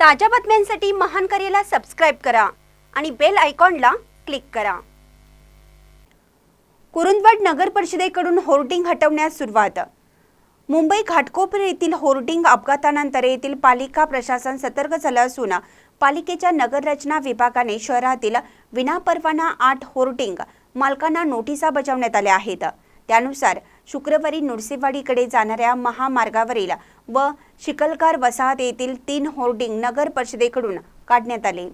ताज्या बातम्यांसाठी महान करेला सबस्क्राईब करा आणि बेल आयकॉनला क्लिक करा. कुरुंदवाड नगर परिषदेकडून होर्डिंग हटवण्यास सुरुवात. मुंबई घाटकोपर येथील होर्डिंग अपघातानंतर येथील पालिका प्रशासन सतर्क झालं असून पालिकेच्या नगररचना विभागाने शहरातील विनापरवाना आठ होर्डिंग मालकांना नोटिसा बजावण्यात आल्या आहेत. त्यानुसार शुक्रवारी नृसिंहवाडीकडे जाणाऱ्या महामार्गावरील व शिकलकार वसाहत येथील तीन होर्डिंग नगर परिषदेकडून काढण्यात आले.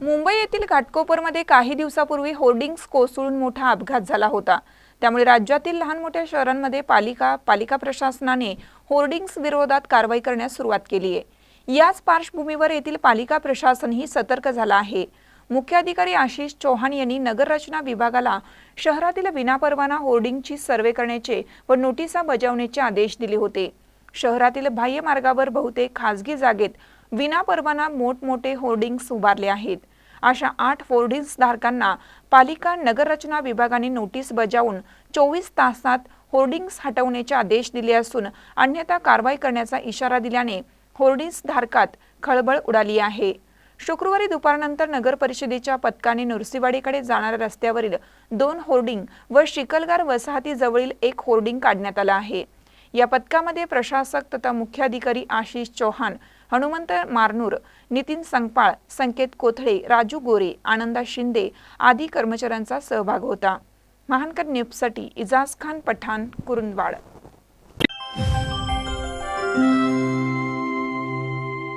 मुंबई येथील घाटकोपरमध्ये काही दिवसापूर्वी होर्डिंग्स कोसळून मोठा अपघात झाला होता. त्यामुळे राज्यातील लहान मोठ्या शहरांमध्ये पालिका पालिका प्रशासनाने होर्डिंग्स विरोधात कारवाई करण्यास सुरुवात केली आहे. याच पार्श्वभूमीवर येथील पालिका प्रशासनही सतर्क झाला आहे. मुख्याधिकारी आशिष चौहान यांनी नगररचना विभागाला शहरातील विनापरवाना होर्डिंगची सर्वे करण्याचे व नोटिसा बजावण्याचे आदेश दिले होते. शहरातील बाह्य मार्गावर बहुतेक खासगी जागेत विनापरवाना मोठमोठे होर्डिंग्स उभारले आहेत. अशा आठ होर्डिंग्स धारकांना पालिका नगररचना विभागाने नोटीस बजावून चोवीस तासात होर्डिंग्स हटवण्याचे आदेश दिले असून अन्यथा कारवाई करण्याचा इशारा दिल्याने होर्डिंग्स धारकात खळबळ उडाली आहे. शुक्रवारी दुपारनंतर नगर परिषदेच्या पथकाने नृसिंहवाडीकडे जाणाऱ्या रस्त्यावरील दोन होर्डिंग व शिकलगार वसाहतीजवळील एक होर्डिंग काढण्यात आला आहे. या पथकामध्ये प्रशासक तथा मुख्याधिकारी आशिष चौहान हनुमंत मारनूर नितीन संगपाळ संकेत कोथळे राजू गोरे आनंदा शिंदे आदी कर्मचाऱ्यांचा सहभाग होता. महानकर न्यूजसाठी इजाज खान पठाण कुरुंदवाड.